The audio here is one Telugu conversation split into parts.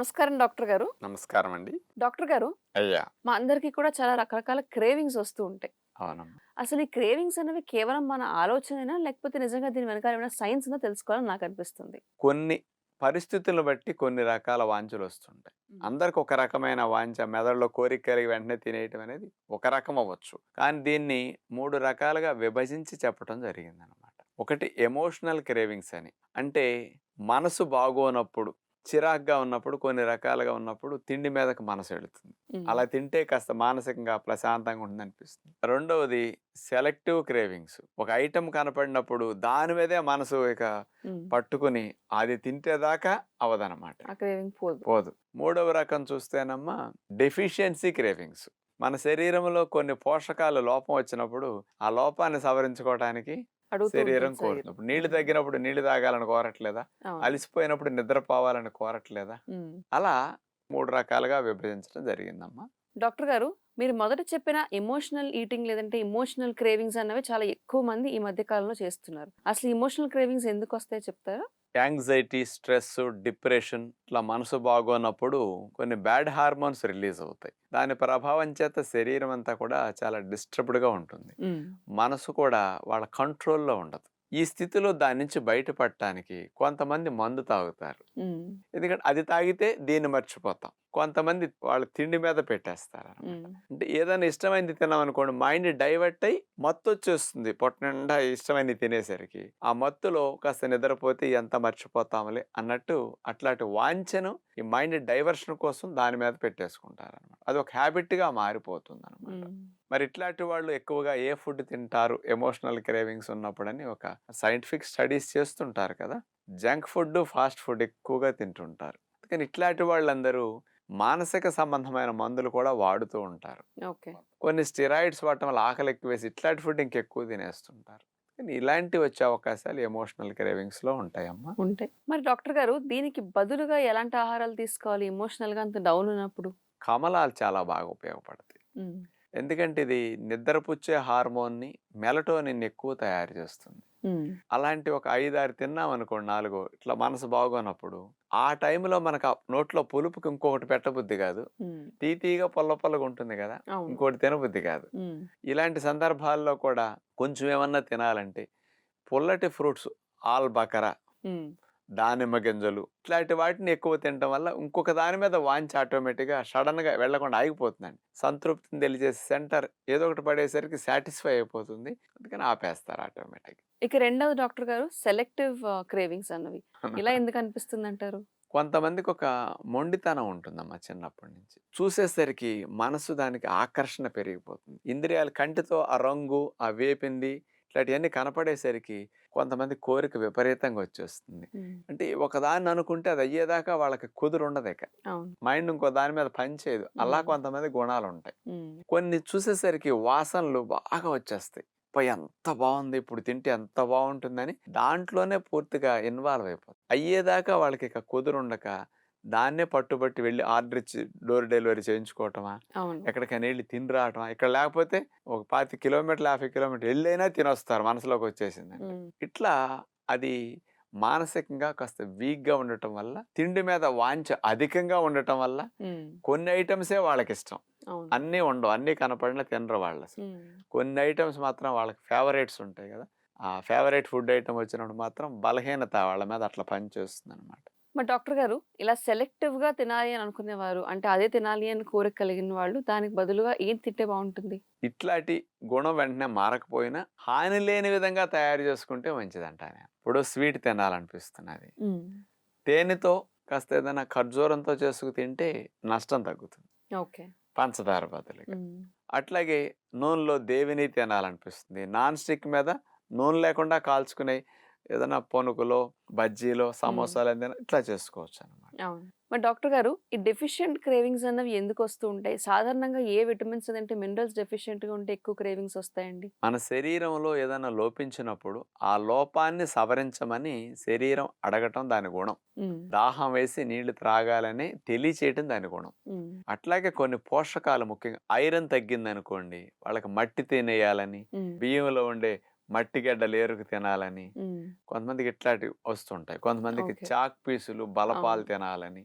నమస్కారం డాక్టర్ గారు. నమస్కారం అండి. డాక్టర్ గారు అయ్యా. మా అందరికీ కూడా చాలా రకరకాల క్రేవింగ్స్ వస్తూ ఉంటాయి. అసలు ఈ క్రేవింగ్స్ అనేవి కేవలం మన ఆలోచనేనా లేకపోతే నిజంగా దీని వెనకాల ఏమైనా సైన్స్ ఉందో తెలుసుకోవాలని నాకు అనిపిస్తుంది. కొన్ని పరిస్థితులను బట్టి కొన్ని రకాల వాంఛలు వస్తుంటాయి. అందరికి ఒక రకమైన వాంఛ మెదడులో కోరిక కలిగి వెంటనే తినేయటం అనేది ఒక రకం అవ్వచ్చు. కానీ దీన్ని మూడు రకాలుగా విభజించి చెప్పడం జరిగింది అనమాట ఒకటి ఎమోషనల్ క్రేవింగ్స్ అని. అంటే మనసు బాగోనప్పుడు చిరాగ్గా ఉన్నప్పుడు కొన్ని రకాలుగా ఉన్నప్పుడు తిండి మీదకి మనసు వెళుతుంది. అలా తింటే కాస్త మానసికంగా ప్రశాంతంగా ఉంటుంది అనిపిస్తుంది రెండవది సెలెక్టివ్ క్రేవింగ్స్. ఒక ఐటెం కనపడినప్పుడు దాని మీదే మనసు ఇక. పట్టుకుని అది తింటేదాకా అవదనమాట. ఆ క్రేవింగ్ పోదు. మూడవ రకం చూస్తేనమ్మా డెఫిషియన్సీ క్రేవింగ్స్. మన శరీరంలో కొన్ని పోషకాలు లోపం వచ్చినప్పుడు ఆ లోపాన్ని సవరించుకోవడానికి శరీరం. కోరుతున్నప్పుడు నీళ్ళు తగ్గినప్పుడు నీళ్ళు తాగాలని కోరట్లేదా. అలసిపోయినప్పుడు నిద్రపోవాలని కోరట్లేదా. అలా మూడు రకాలుగా విభజించడం జరిగిందమ్మా డాక్టర్ గారు మీరు మొదట చెప్పిన ఎమోషనల్ ఈటింగ్ లేదంటే ఇమోషనల్ క్రేవింగ్స్ అన్నవి చాలా ఎక్కువ మంది ఈ మధ్య కాలంలో చేస్తున్నారు అసలు ఇమోషనల్ క్రేవింగ్స్ ఎందుకు వస్తాయో చెప్తారా యాంగ్జైటీ స్ట్రెస్ డిప్రెషన్ ఇట్లా మనసు బాగోనప్పుడు కొన్ని బ్యాడ్ హార్మోన్స్ రిలీజ్ అవుతాయి. దాని ప్రభావం చేత శరీరం అంతా కూడా చాలా డిస్టర్బ్డ్గా ఉంటుంది. మనసు కూడా వాళ్ళ కంట్రోల్లో ఉండదు. ఈ స్థితిలో దాని నుంచి బయటపడటానికి కొంతమంది మందు తాగుతారు. ఎందుకంటే అది తాగితే దీన్ని మర్చిపోతాం కొంతమంది వాళ్ళ తిండి మీద పెట్టేస్తారు. అంటే ఏదైనా ఇష్టమైంది తిన్నాం అనుకోండి మైండ్ డైవర్ట్ అయ్యి మత్తు వచ్చేస్తుంది పొట్ట నిండా ఇష్టమైనది తినేసరికి ఆ మత్తులో కాస్త నిద్రపోతే ఎంత మర్చిపోతాములే అన్నట్టు అట్లాంటి వాంఛను ఈ మైండ్ డైవర్షన్ కోసం దాని మీద పెట్టేసుకుంటారు అనమాట అది ఒక habit గా మారిపోతుంది అనమాట. మరి ఇట్లాంటి వాళ్ళు ఎక్కువగా ఏ ఫుడ్ తింటారు? ఎమోషనల్ క్రేవింగ్స్ ఉన్నప్పుడని ఒక సైంటిఫిక్ స్టడీస్ చేస్తుంటారు కదా! జంక్ ఫుడ్ ఫాస్ట్ ఫుడ్ ఎక్కువగా తింటుంటారు. కానీ ఇట్లాంటి వాళ్ళందరూ మానసిక సంబంధమైన మందులు కూడా వాడుతూ ఉంటారు. ఓకే. కొన్ని స్టిరాయిడ్స్ వాడటం వల్ల ఆకలి ఎక్కువేసి ఇట్లాంటి ఫుడ్ ఇంకెక్కువ తినేస్తుంటారు. కానీ ఇలాంటివి వచ్చే అవకాశాలు ఎమోషనల్ క్రేవింగ్స్లో ఉంటాయమ్మా. ఉంటాయి. మరి డాక్టర్ గారు దీనికి బదులుగా ఎలాంటి ఆహారాలు తీసుకోవాలి? ఎమోషనల్గా అంత డౌన్ ఉన్నప్పుడు? కమలాలు చాలా బాగా ఉపయోగపడతాయి. ఎందుకంటే ఇది నిద్రపుచ్చే హార్మోన్ని మెలటోనిన్ ఎక్కువ తయారు చేస్తుంది. అలాంటి ఒక ఐదారు తిన్నాం అనుకోండి నాలుగో ఇట్లా మనసు బాగోనప్పుడు ఆ టైంలో మనకు ఆ నోట్లో పులుపుకి ఇంకొకటి పెట్టబుద్ధి కాదు. తీతీగా పొల్ల పొల్లగా ఉంటుంది కదా ఇంకోటి తినబుద్ధి కాదు. ఇలాంటి సందర్భాల్లో కూడా కొంచెం ఏమన్నా తినాలంటే పుల్లటి ఫ్రూట్స్ ఆల్ బకరా. దానిమ్మ గింజలు ఇట్లాంటి వాటిని ఎక్కువ తినటం వల్ల ఇంకొక దాని మీద వాంచి ఆటోమేటిక్గా సడన్గా వెళ్ళకుండా ఆగిపోతుందండి. సంతృప్తిని తెలియజేసే సెంటర్ ఏదో ఒకటి పడేసరికి సాటిస్ఫై అయిపోతుంది. అందుకని ఆపేస్తారు ఆటోమేటిక్ ఇక రెండవది డాక్టర్ గారు సెలెక్టివ్ క్రేవింగ్స్ అన్నవి. ఇలా ఎందుకు అనిపిస్తుంది అంటారు కొంతమందికి ఒక మొండితనం ఉంటుందమ్మా చిన్నప్పటి నుంచి. చూసేసరికి మనసు దానికి ఆకర్షణ పెరిగిపోతుంది. ఇంద్రియాలు కంటితో ఆ రంగు ఆ వేపింది ఇట్లాంటివన్నీ కనపడేసరికి కొంతమంది కోరిక విపరీతంగా వచ్చేస్తుంది. అంటే ఒకదాన్ని అనుకుంటే అది అయ్యేదాకా వాళ్ళకి కుదురు ఉండదు ఇక మైండ్ ఇంకో దాని మీద పనిచేయదు అలా మ్మ్. కొంతమంది గుణాలు ఉంటాయి. కొన్ని చూసేసరికి వాసనలు బాగా వచ్చేస్తాయి. "అబ్బా, ఎంత బాగుంది ఇప్పుడు తింటే ఎంత బాగుంటుందని దాంట్లోనే పూర్తిగా ఇన్వాల్వ్ అయిపోతుంది అయ్యేదాకా వాళ్ళకి ఇక కుదురుండక దాన్నే పట్టుబట్టి వెళ్ళి ఆర్డర్ ఇచ్చి డోర్ డెలివరీ చేయించుకోవటమా? ఎక్కడికైనా వెళ్ళి తిని రావటమా? ఇక్కడ లేకపోతే ఒక పాతి కిలోమీటర్లు యాభై కిలోమీటర్లు వెళ్ళైనా తినొస్తారు మనసులోకి వచ్చేసింది. ఇట్లా అది మానసికంగా కాస్త వీక్గా ఉండటం వల్ల తిండి మీద వాంఛ అధికంగా ఉండటం వల్ల. కొన్ని ఐటమ్సే వాళ్ళకి ఇష్టం అన్నీ ఉండవు అన్నీ కనపడినా తినరు వాళ్ళు. కొన్ని ఐటమ్స్ మాత్రం వాళ్ళకి ఫేవరెట్స్ ఉంటాయి కదా. ఆ ఫేవరెట్ ఫుడ్ ఐటమ్ వచ్చినప్పుడు మాత్రం బలహీనత వాళ్ళ మీద అట్లా పనిచేస్తుంది అనమాట మరి డాక్టర్ గారు ఇలా సెలెక్టివ్గా తినాలి అని అనుకునేవారు. అంటే అదే తినాలి అని కోరిక కలిగిన వాళ్ళు దానికి బదులుగా ఏం తింటే బాగుంటుంది? ఇట్లాంటి గుణం వెంటనే మారకపోయినా హాని లేని విధంగా తయారు చేసుకుంటే మంచిదంట. ఇప్పుడు స్వీట్ తినాలనిపిస్తున్నది. తేనెతో కాస్త ఏదైనా ఖర్జూరంతో చేసుకు తింటే నష్టం తగ్గుతుంది. ఓకే. పంచదార బదులుగా. అట్లాగే నూనెలో దేవిని తినాలనిపిస్తుంది. నాన్ స్టిక్ మీద నూనె లేకుండా కాల్చుకునే ఏదైనా పొనుకులో బజ్జీలో సమోసాలు ఏదైనా ఇట్లా చేసుకోవచ్చు అనమాట మరి డాక్టర్ గారు ఈ డెఫిషియెంట్ క్రేవింగ్స్ అన్నవి ఎందుకు వస్తూ ఉంటాయి? సాధారణంగా ఏ విటమిన్స్ అంటే మినరల్స్ డెఫిషియెంట్గా ఉంటే ఎక్కువ క్రేవింగ్స్ వస్తాయండి? మన శరీరంలో ఏదైనా లోపించినప్పుడు ఆ లోపాన్ని సవరించమని శరీరం అడగటం దాని గుణం. దాహం వేసి నీళ్ళు త్రాగాలని తెలియచేయటం దాని గుణం. అట్లాగే కొన్ని పోషకాలు ముఖ్యంగా ఐరన్ తగ్గింది అనుకోండి వాళ్ళకి మట్టి తినేయాలని. బియ్యంలో ఉండే మట్టి గడ్డలు ఏరుకు తినాలని. కొంతమందికి ఇట్లాంటివి వస్తుంటాయి కొంతమందికి. చాక్ పీసులు బలపాలు. తినాలని.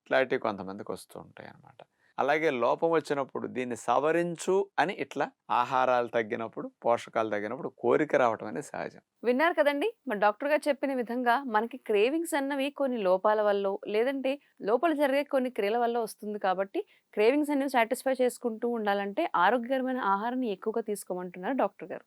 ఇట్లాంటివి కొంతమందికి వస్తూ ఉంటాయి అన్నమాట అలాగే లోపం వచ్చినప్పుడు దీన్ని సవరించు అని ఇట్లా ఆహారాలు తగ్గినప్పుడు పోషకాలు తగ్గినప్పుడు కోరిక రావటం అనేది సహజం విన్నారు కదండి మరి డాక్టర్ గారు చెప్పిన విధంగా మనకి క్రేవింగ్స్ అన్నవి కొన్ని లోపాల వల్ల లేదంటే లోపల జరిగే కొన్ని క్రియల వల్ల వస్తుంది కాబట్టి క్రేవింగ్స్ అనేవి సాటిస్ఫై చేసుకుంటూ ఉండాలంటే ఆరోగ్యకరమైన ఆహారాన్ని ఎక్కువగా తీసుకోమంటున్నారు డాక్టర్ గారు